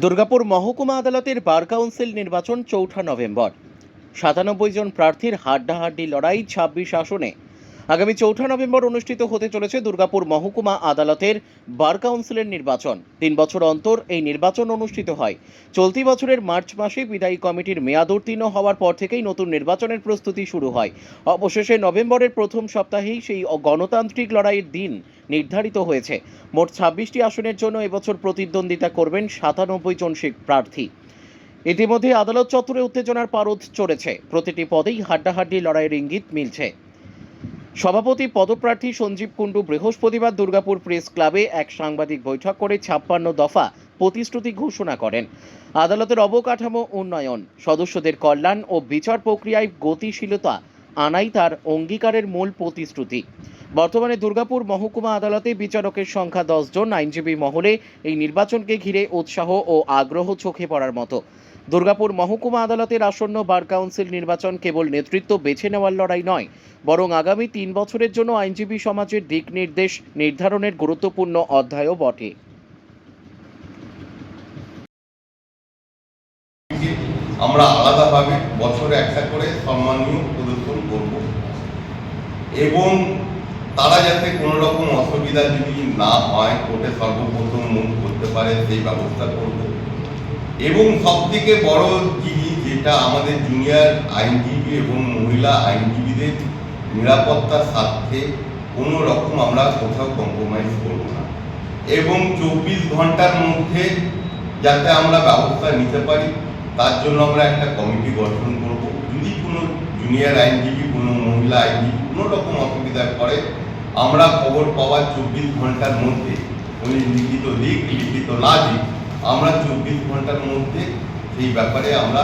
দুর্গাপুর মহকুমা আদালতের bar council নির্বাচন চৌঠা নভেম্বর। সাতানব্বই জন প্রার্থীর হাড্ডাহাড্ডি লড়াই ছাব্বিশ আসনে আগামী চৌঠা নভেম্বর অনুষ্ঠিত হতে চলেছে দুর্গাপুর মহকুমা আদালতের বার কাউন্সিলের নির্বাচন। তিন বছর অন্তর এই নির্বাচন অনুষ্ঠিত হয়। চলতি বছরের মার্চ মাসে বিদায়ী কমিটির মেয়াদ উত্তীর্ণ হওয়ার পর থেকেই নতুন নির্বাচনের প্রস্তুতি শুরু হয়। অবশেষে নভেম্বরের প্রথম সপ্তাহেই সেই গণতান্ত্রিক লড়াইয়ের দিন নির্ধারিত হয়েছে। মোট ছাব্বিশটি আসনের জন্য এবছর প্রতিদ্বন্দ্বিতা করবেন সাতানব্বই জন শিখ প্রার্থী। ইতিমধ্যে আদালত চত্বরে উত্তেজনার পারদ চড়েছে। প্রতিটি পদেই হাড্ডাহাড্ডি লড়াইয়ের ইঙ্গিত মিলছে। সভাপতি পদপ্রার্থী সঞ্জীব কুণ্ডু বৃহস্পতিবার দুর্গাপুর প্রেস ক্লাবে এক সাংবাদিক বৈঠক করে ছাপ্পান্ন দফা প্রতিশ্রুতি ঘোষণা করেন। আদালতের অবকাঠামো উন্নয়ন, সদস্যদের কল্যাণ ও বিচার প্রক্রিয়ায় গতিশীলতা আনাই তার অঙ্গীকারের মূল প্রতিশ্রুতি। বর্তমানে দুর্গাপুর মহকুমা আদালতে বিচারকের সংখ্যা দশ জন, আইনজীবী মহলে এই নির্বাচনকে ঘিরে উৎসাহ ও আগ্রহ চোখে পড়ার মতো। দুর্গাপুর মহকুমা আদালতের আসন্ন বার কাউন্সিল নির্বাচন কেবল নেতৃত্ব বেছে নেওয়ার লড়াই নয়, বরং আগামী তিন বছরের জন্য আইনজীবী সমাজের দিক নির্দেশ নির্ধারণের গুরুত্বপূর্ণ অধ্যায়ও বটে। আমরা আলাদাভাবে বছরে একটা করে সম্মানীয় প্রদর্শন করব। এবং তারা যাতে কোনো রকম অসুবিধা যদি না হয়, কোর্টে সর্বপ্রথম মুখ করতে পারে, সেই ব্যবস্থা করব। এবং সব থেকে বড় জিনিস যেটা আমাদের জুনিয়র আইনজীবী এবং মহিলা আইনজীবীদের নিরাপত্তার স্বার্থে কোনো রকম আমরা কোথাও কম্প্রোমাইজ করব না। এবং চব্বিশ ঘণ্টার মধ্যে যাতে আমরা ব্যবস্থা নিতে পারি, তার জন্য আমরা একটা কমিটি গঠন করব। যদি কোনো জুনিয়র আইনজীবী, কোনো মহিলা আইনজীবী কোনো রকম অসুবিধা করে, আমরা খবর পাওয়ার চব্বিশ ঘণ্টার মধ্যে উনি লিখিত দিক লিখিত না দিক আমরা চব্বিশ ঘণ্টার মধ্যে সেই ব্যাপারে আমরা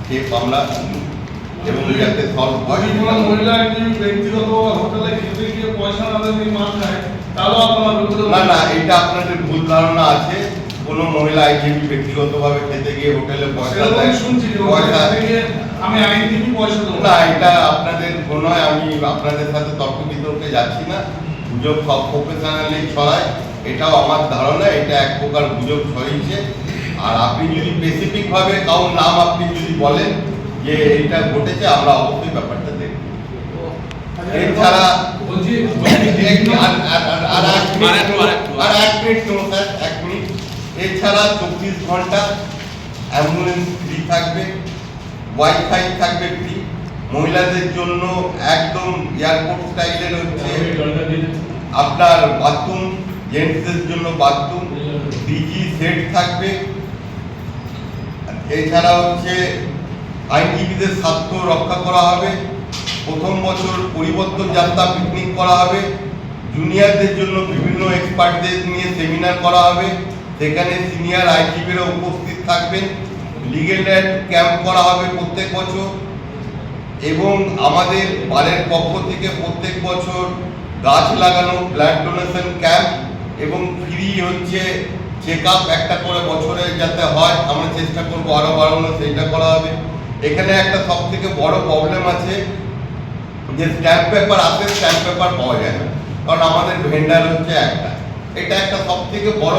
স্টেপ আমরা এবং যাতে সলভ মহিলা আইনজীবী ব্যক্তিগত হোটেলে খেতে গিয়ে পয়সা না দিয়ে মাছ খায় তাহলে আপনার না না এটা আপনাদের ভুল ধারণা আছে। কোনো মহিলা আইনজীবী ব্যক্তিগতভাবে খেতে গিয়ে হোটেলে পয়সা দেয়। আমি আইনজীবী পয়সা দেবো। না এটা আপনাদের নয় আমি আপনাদের সাথে তর্ক বিতর্কে যাচ্ছি না। গুজব সব প্রফেশনালি ছড়ায়। এটাও আমার ধারণা এটা এক প্রকার গুজব ছড়িয়েছে। আর আপনি যদি স্পেসিফিক ভাবে কারোর নাম আপনি যদি বলেন যে এটা ঘটেছে আমরা অবশ্যই ব্যাপারটা দেখব। এছাড়া আর- মিনিট, আর এক মিনিট স্যার, এক মিনিট। এছাড়া চব্বিশ ঘণ্টা অ্যাম্বুলেন্স ফ্রি থাকবে ওয়াইফাই থাকবে ফ্রি মহিলাদের জন্য একদম এয়ারপোর্ট স্টাইলের হচ্ছে আপনার বাথরুম জেন্টসদের জন্য বাথরুম, ডিজি সেট থাকবে। এছাড়া হচ্ছে আইনজীবীদের স্বার্থ রক্ষা করা হবে। প্রথম বছর পরিবর্তন যাত্রা পিকনিক করা হবে। জুনিয়রদের জন্য বিভিন্ন এক্সপার্টদের নিয়ে সেমিনার করা হবে। সেখানে সিনিয়র আইনজীবীরা উপস্থিত থাকবেন। লিগেল এড ক্যাম্প করা হবে প্রত্যেক বছর। এবং আমাদের বারের পক্ষ থেকে প্রত্যেক বছর গাছ লাগানো ব্লাড ডোনেশন ক্যাম্প এবং ফ্রি হচ্ছে চেক আপ একটা করে বছরে যাতে হয়, আমরা চেষ্টা করব আরও বাড়ানো সেইটা করা হবে। এখানে একটা সব থেকে বড় প্রবলেম আছে যে স্ট্যাম্প পেপার আসে স্ট্যাম্প পেপার পাওয়া যায় না। কারণ আমাদের ভেন্ডার হচ্ছে একটা। এটা একটা সব থেকে বড়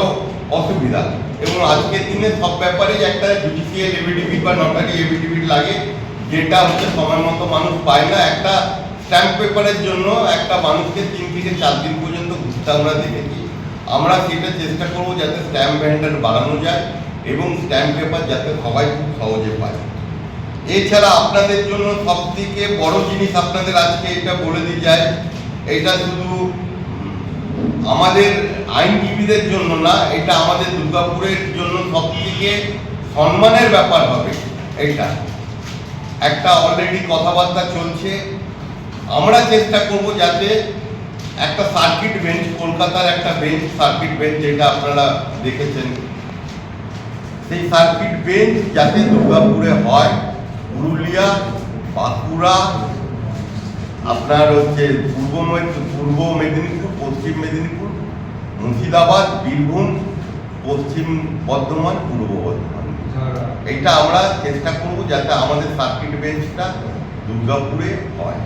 অসুবিধা। এবং আজকের দিনে সব ব্যাপারেই একটা জুডিশিয়াল এভিডিভিট বা নটারি এভিডিভিট লাগে, যেটা হচ্ছে সময় মতো মানুষ পায় না। একটা স্ট্যাম্প পেপারের জন্য একটা মানুষকে তিন থেকে চার দিন পর্যন্ত ঘুরতে আমরা দেখেছি। আমরা সেটা চেষ্টা করব যাতে স্ট্যাম্প ভেন্ডার বাড়ানো যায় এবং স্ট্যাম্প পেপার যাতে সবাই খুব সহজে পায়। এছাড়া আপনাদের জন্য সব থেকে বড় জিনিস আপনাদের আজকে এটা বলে দিয়ে যায়, এটা শুধু আমাদের আইনজীবীদের জন্য না, এটা আমাদের দুর্গাপুরের জন্য সব থেকে সম্মানের ব্যাপার হবে এটা একটা অলরেডি কথাবার্তা চলছে। আমরা চেষ্টা করব যাতে একটা সার্কিট বেঞ্চ কলকাতার একটা বেঞ্চ সার্কিট বেঞ্চ যেটা আপনারা দেখেছেন। সেই সার্কিট বেঞ্চ যাতে দুর্গাপুরে হয়, পুরুলিয়া, বাঁকুড়া, আপনার হচ্ছে পূর্ব পূর্ব মেদিনীপুর, পশ্চিম মেদিনীপুর, মুর্শিদাবাদ, বীরভূম, পশ্চিম বর্ধমান, পূর্ব বর্ধমান। এটা আমরা চেষ্টা করব যাতে আমাদের সার্কিট বেঞ্চটা দুর্গাপুরে হয়।